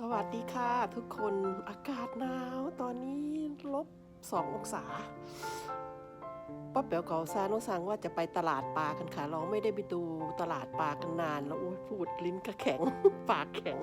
สวัสดีค่ะทุกคนอากาศหนาวตอนนี้ลบสององศาป้าเป๋วเกาซาโนสั่งว่าจะไปตลาดปลากันค่ะเราไม่ได้ไปดูตลาดปลากันนาน แล้วโอ้ยพูดลิ้นก็แข็งปากแข็ง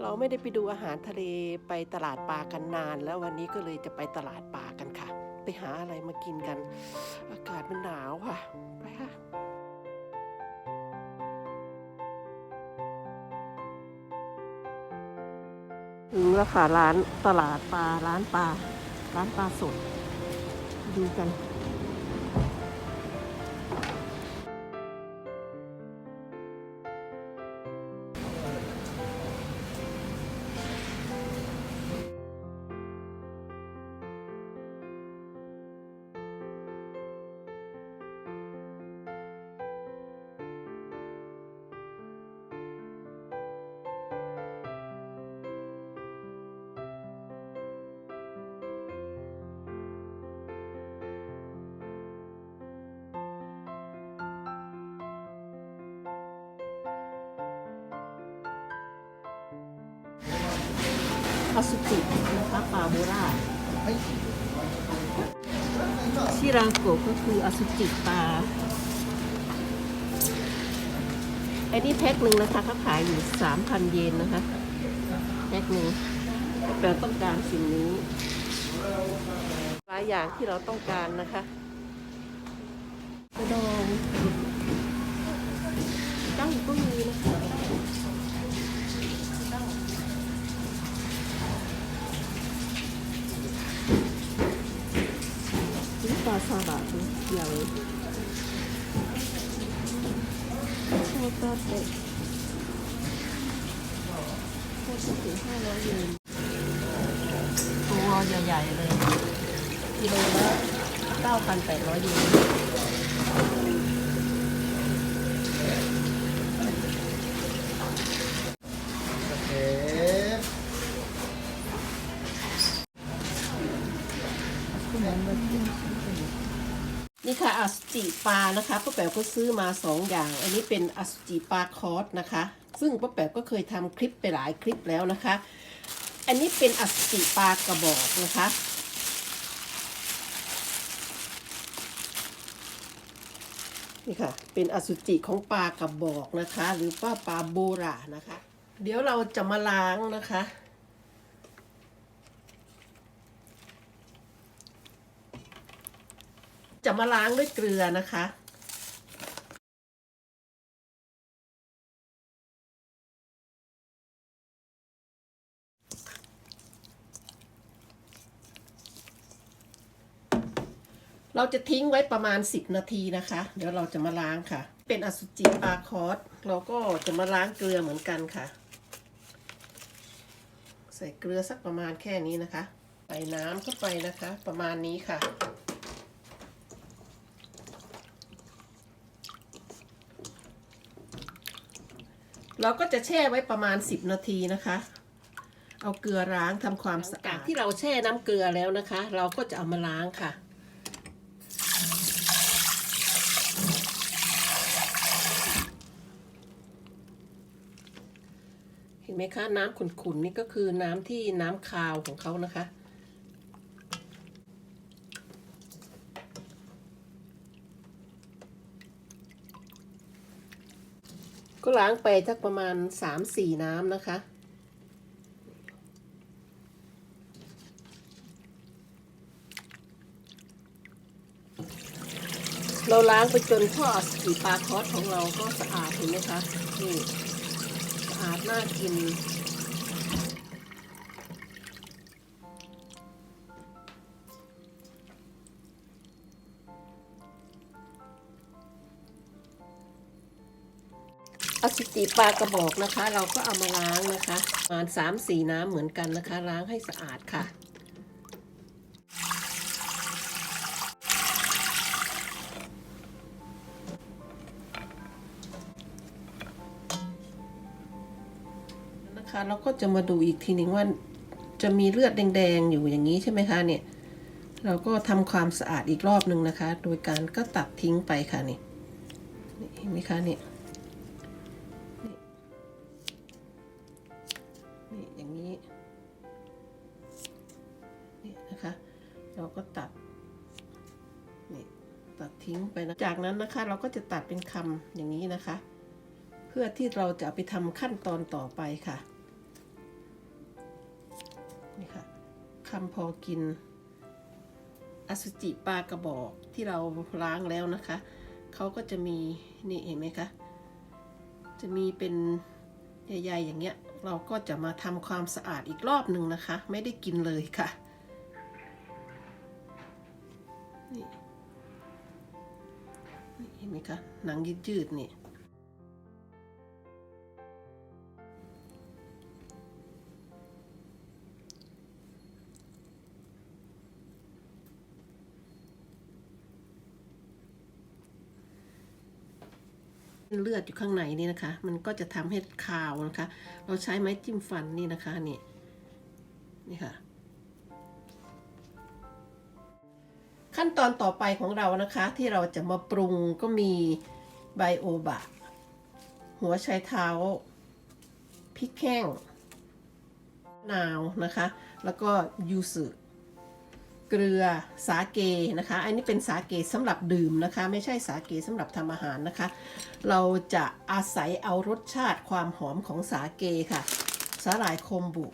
เราไม่ได้ไปดูอาหารทะเลไปตลาดปลากันนาน แล้ววันนี้ก็เลยจะไปตลาดปลากันค่ะ ไปหาอะไรมากินกัน อากาศมันหนาวค่ะไปค่ะ ถึงแล้วค่ะร้านตลาดปลาร้านปลาร้านปลาสด ดูกัน อสุจินะคะปลาโบราชิราโกก็คืออสุจิปลาอ้นี่แพ็คหนึ่งนะคะเขาขายอยู่สามพันเยนนะคะ แพ็คหนึ่งแปลต้องการสิ่งนี้หลายอย่างที่เราต้องการนะคะกระดองตั้งก็มีนะคะ นี่ปลาซาบะ ตัวใหญ่โคตรเด็กโคตรถึงห้าร้อยเยนตัวใหญ่ๆเลยกิโลละเก้าพันแปดร้อยเยน ค่ะอสุจิปลานะคะป้าแป๋วก็ซื้อมาสองอย่าง อันนี้เป็นอสุจิปลาคอสนะคะ ซึ่งป้าแป๋วก็เคยทำคลิปไปหลายคลิปแล้วนะคะ อันนี้เป็นอสุจิปลากระบอกนะคะ นี่ค่ะ เป็นอสุจิของปลากระบอกนะคะ หรือว่าปลาโบรานะคะ เดี๋ยวเราจะมาล้างนะคะ จะมาล้างด้วยเกลือนะคะ เราจะทิ้งไว้ประมาณ 10 นาทีนะคะ เดี๋ยวเราจะมาล้างค่ะ เป็นอสุจิปลาคอสเราก็จะมาล้างเกลือเหมือนกันค่ะ ใส่เกลือสักประมาณแค่นี้นะคะ ใส่น้ำเข้าไปนะคะ ประมาณนี้ค่ะ เราก็จะแช่ไว้ประมาณ 10 นาทีนะคะ เอาเกลือล้างทำความสะอาดที่เราแช่น้ำเกลือแล้วนะคะ เราก็จะเอามาล้างค่ะเห็นไหมคะ น้ำขุ่นๆนี่ก็คือน้ำที่น้ำคาวของเขานะคะ ก็ล้างไปสักประมาณสามสี่น้ำนะคะ เราล้างไปจนข้อสีปลาคอสของเราก็สะอาดเห็นไหมคะนี่สะอาดน่ากิน อสุจิปลากระบอกนะคะ เราก็เอามาล้างนะคะประมาณสามสี่น้ำเหมือนกันนะคะ ล้างให้สะอาดค่ะ นะคะเราก็จะมาดูอีกทีหนึ่งว่าจะมีเลือดแดงๆอยู่อย่างนี้ใช่ไหมคะเนี่ย เราก็ทำความสะอาดอีกรอบหนึ่งนะคะ โดยการก็ตัดทิ้งไปค่ะนี่นี่เห็นไหมคะเนี่ย เราก็ตัดนี่ตัดทิ้งไปนะจากนั้นนะคะเราก็จะตัดเป็นคำอย่างนี้นะคะ เพื่อที่เราจะไปทำขั้นตอนต่อไปค่ะนี่ค่ะคำพอกิน อสุจิปลากระบอกที่เราล้างแล้วนะคะเขาก็จะมีนี่เห็นไหมคะจะมีเป็นใหญ่ๆอย่างเงี้ยเราก็จะมาทำความสะอาดอีกรอบหนึ่งนะคะ ไม่ได้กินเลยค่ะ เห็นไหมคะ หนังยืดๆนี่เลือดอยู่ข้างในนี่นะคะ มันก็จะทำให้คาวนะคะ เราใช้ไม้จิ้มฟันนี่นะคะนี่นี่ค่ะ ขั้นตอนต่อไปของเรานะคะที่เราจะมาปรุงก็มีไบโอบะ หัวไชเท้าพริกแห้งนาวนะคะ แล้วก็ยูสุเกลือสาเกนะคะ อันนี้เป็นสาเกสำหรับดื่มนะคะ ไม่ใช่สาเกสำหรับทำอาหารนะคะ เราจะอาศัยเอารสชาติความหอมของสาเกค่ะ สาหร่ายโคมบุ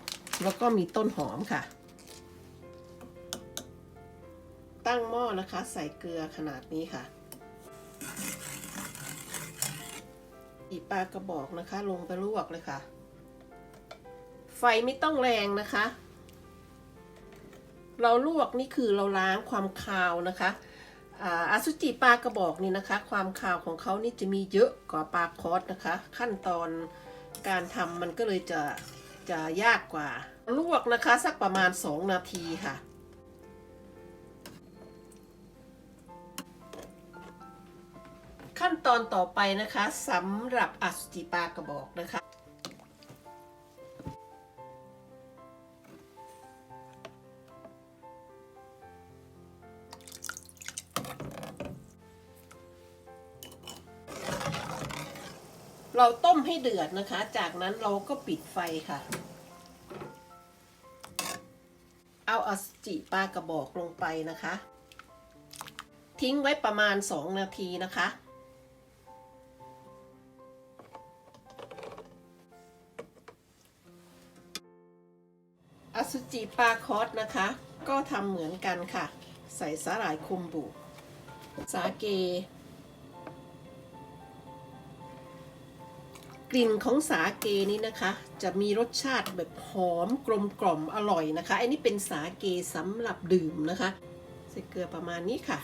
แล้วก็มีต้นหอมค่ะ ตั้งหม้อนะคะ ใส่เกลือขนาดนี้ค่ะ อีปลากระบอกนะคะ ลงไปลวกเลยค่ะ ไฟไม่ต้องแรงนะคะ เราลวกนี่คือเราล้างความคาวนะคะอาอาสุจิปลากระบอกนี่นะคะ ความคาวของเขานี่จะมีเยอะกว่าปลาคอสนะคะ ขั้นตอนการทำมันก็เลยจะจะยากกว่า ลวกนะคะสักประมาณ 2 นาทีค่ะ ขั้นตอนต่อไปนะคะสำหรับอสุจิปลากระบอกนะคะ เราต้มให้เดือดนะคะ จากนั้นเราก็ปิดไฟค่ะ เอาอสุจิปลากระบอกลงไปนะคะ ทิ้งไว้ประมาณ 2 นาทีนะคะ อสุจิปลาคอสนะคะ ก็ทำเหมือนกันค่ะ ใส่สาหร่ายคุมบุ สาเก กลิ่นของสาเกนี้นะคะ จะมีรสชาติแบบหอมกลมกล่อมอร่อยนะคะอันนี้เป็นสาเกสำหรับดื่มนะคะ ใส่เกลือประมาณนี้ค่ะ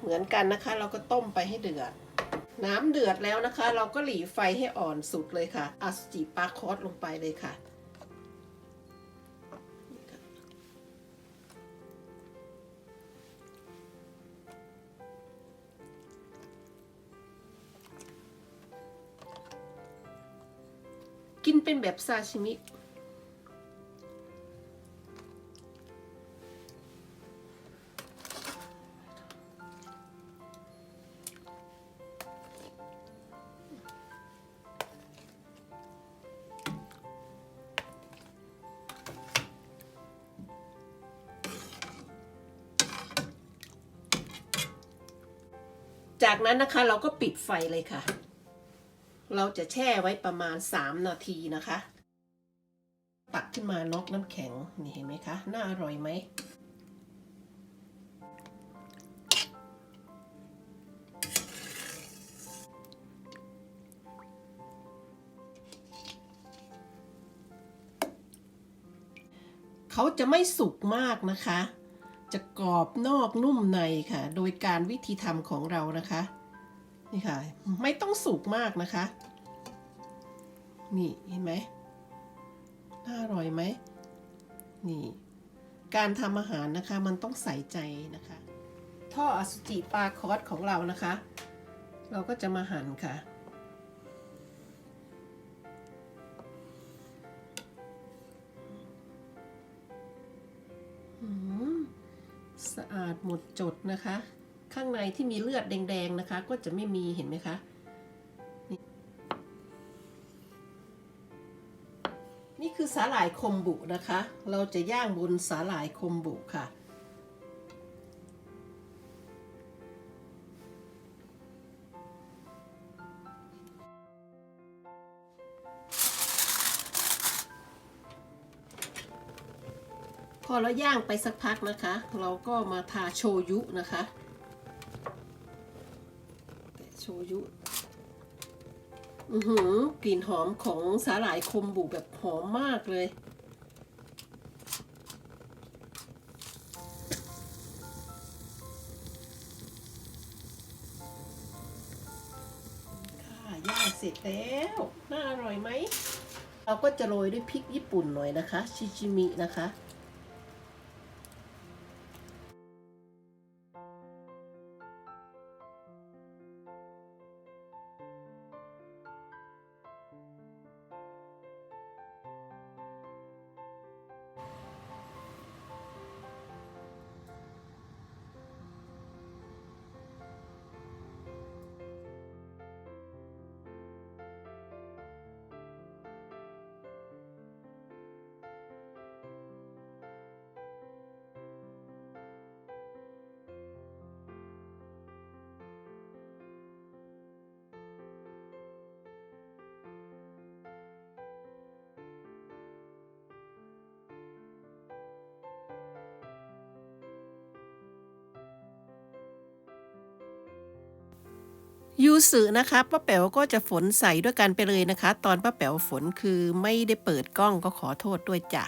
เหมือนกันนะคะ เราก็ต้มไปให้เดือดน้ำเดือดแล้วนะคะ เราก็หลีไฟให้อ่อนสุดเลยค่ะอสุจิปลาคอสลงไปเลยค่ะ กินเป็นแบบซาชิมิ จากนั้นนะคะเราก็ปิดไฟเลยค่ะ เราจะแช่ไว้ประมาณ 3 นาทีนะคะ ตักขึ้นมานอกน้ำแข็ง นี่เห็นไหมคะ น่าอร่อยไหม เขาจะไม่สุกมากนะคะ จะกรอบนอกนุ่มในค่ะ โดยการวิธีทำของเรานะคะ นี่ค่ะ ไม่ต้องสุกมากนะคะ นี่เห็นไหมน่าอร่อยไหมนี่ การทำอาหารนะคะมันต้องใส่ใจนะคะ ท่ออสุจิปลาคอสของเรานะคะ เราก็จะมาหั่นค่ะสะอาดหมดจดนะคะ ข้างในที่มีเลือดแดงๆนะคะ ก็จะไม่มีเห็นไหมคะนี่นี่คือสาหร่ายคมบุนะคะ เราจะย่างบนสาหร่ายคมบุค่ะ พอเราย่างไปสักพักนะคะ เราก็มาทาโชยุนะคะ ชยุ อือหือกลิ่นหอมของสาหร่ายคมบุแบบหอมมากเลย ค่ะย่างเสร็จแล้ว น่าอร่อยไหม เราก็จะโรยด้วยพริกญี่ปุ่นหน่อยนะคะ ชิจิมินะคะ ยูสือนะคะป้าแป๋วก็จะฝนใส่ด้วยกันไปเลยนะคะ ตอนป้าแป๋วฝนคือไม่ได้เปิดกล้องก็ขอโทษด้วยจ้ะ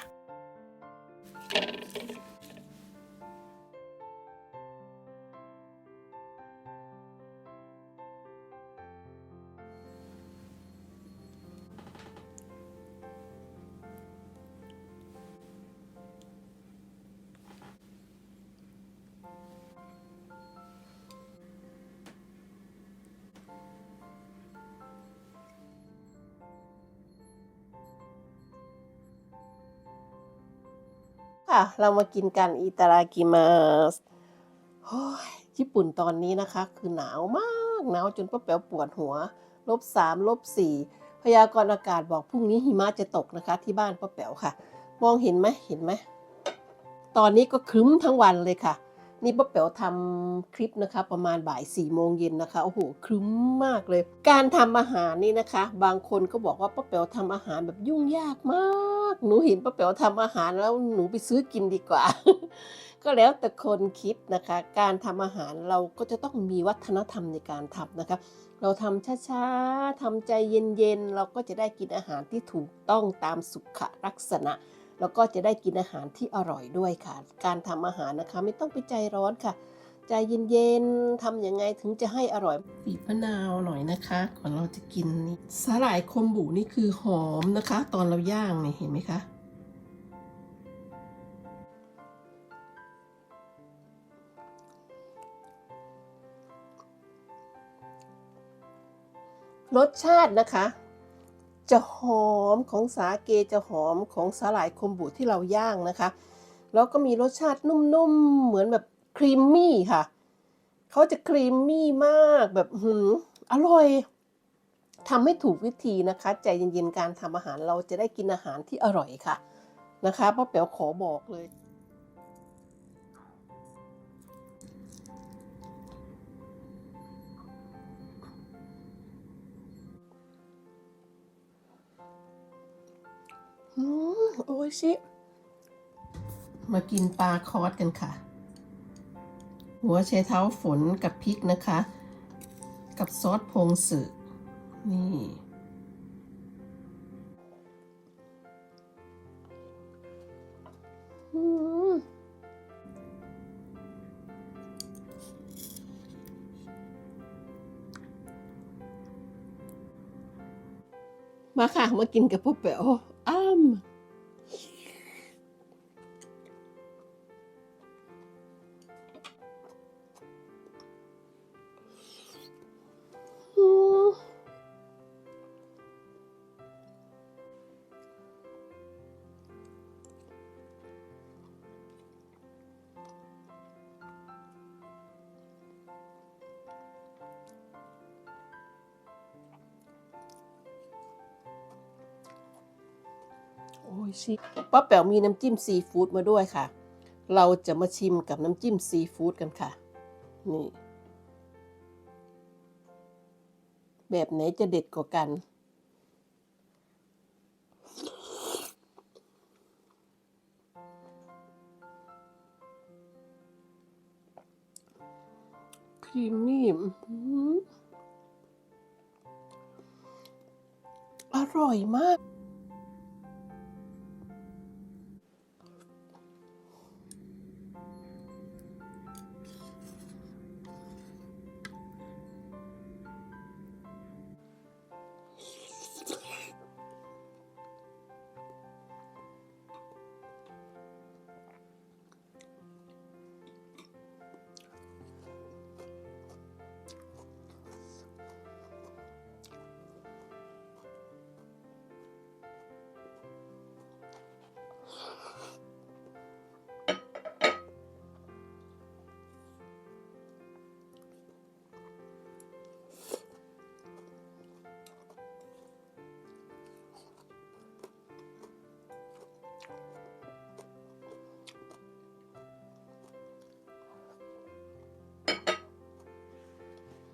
ค่ะ เรามากินกันอิตารากิมาสญี่ปุ่นตอนนี้นะคะ คือหนาวมากหนาวจนป้าแป๋วปวดหัวลบสามลบสี่พยากรณ์อากาศบอกพรุ่งนี้หิมะจะตกนะคะ ที่บ้านป้าแป๋วค่ะ มองเห็นไหมเห็นไหม ตอนนี้ก็ครึ้มทั้งวันเลยค่ะ นี่ป้าแป๋วทำคลิปนะคะประมาณบ่ายสี่โมงเย็นนะคะโอ้โหครึ้มมากเลย การทำอาหารนี่นะคะ บางคนก็บอกว่าป้าแป๋วทำอาหารแบบยุ่งยากมาก หนูเห็นป้าแป๋วทำอาหารแล้วหนูไปซื้อกินดีกว่า ก็แล้วแต่คนคิดนะคะ การทำอาหารเราก็จะต้องมีวัฒนธรรมในการทำนะคะ เราทำช้าๆทำใจเย็นๆเราก็จะได้กินอาหารที่ถูกต้องตามสุขลักษณะ แล้วก็จะได้กินอาหารที่อร่อยด้วยค่ะ การทำอาหารนะคะไม่ต้องไปใจร้อนค่ะ ใจเย็นๆทำยังไงถึงจะให้อร่อยบีบมะนาวหน่อยนะคะ ก่อนเราจะกินนี่สาหร่ายคมบุนี่คือหอมนะคะ ตอนเราย่างเนี่ยเห็นไหมคะรสชาตินะคะ จะหอมของสาเกจะหอมของสาหร่ายคมบุที่เราย่างนะคะ แล้วก็มีรสชาตินุ่มๆ เหมือนแบบครีมมี่ค่ะ เขาจะครีมมี่มากแบบหืมอร่อยทำให้ถูกวิธีนะคะ ใจเย็นๆ การทำอาหารเราจะได้กินอาหารที่อร่อยค่ะนะคะป้าเป๋วขอบอกเลย อืมโอ้ยชิ มากินปลาคอสกันค่ะ หัวไชเท้าฝนกับพริกนะคะ กับซอสพงสึนี่อืมมาค่ะ มากินกับพ่อแป๋ว อ้ ยชิป้าแป๋วมีน้ำจิ้มซีฟู้ดมาด้วยค่ะ เราจะมาชิมกับน้ำจิ้มซีฟู้ดกันค่ะ นี่ แบบไหนจะเด็ดกว่ากัน ครีมมี่อร่อยมาก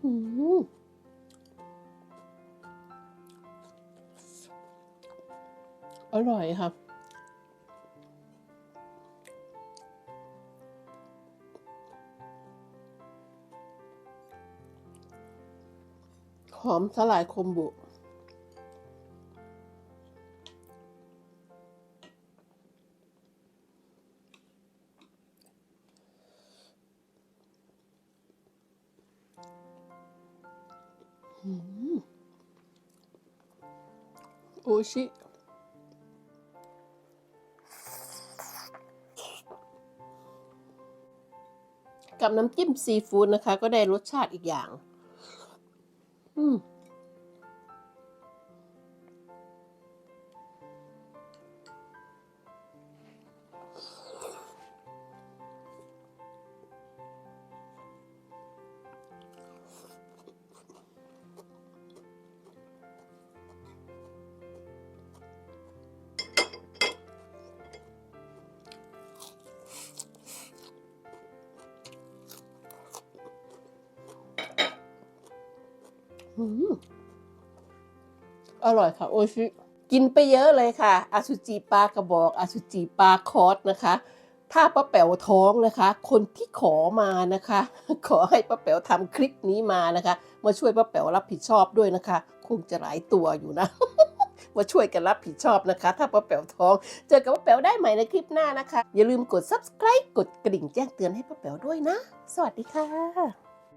อร่อยครับ หอมสลายคมบุ ชิ กับน้ำจิ้มซีฟู้ดนะคะ ก็ได้รสชาติอีกอย่าง อืม อร่อยค่ะ โอชิ กินไปเยอะเลยค่ะอาสุจิปลากระบอกอาสุจิปลาคอสนะคะ ถ้าป้าแป๋วท้องนะคะ คนที่ขอมานะคะ ขอให้ป้าแป๋วทำคลิปนี้มานะคะ มาช่วยป้าแป๋วรับผิดชอบด้วยนะคะ คงจะหลายตัวอยู่นะมาช่วยกันรับผิดชอบนะคะ ถ้าป้าแป๋วท้อง เจอกับป้าแป๋วได้ใหม่ในคลิปหน้านะคะ อย่าลืมกด subscribe กดกระดิ่งแจ้งเตือนให้ป้าแป๋วด้วยนะ สวัสดีค่ะ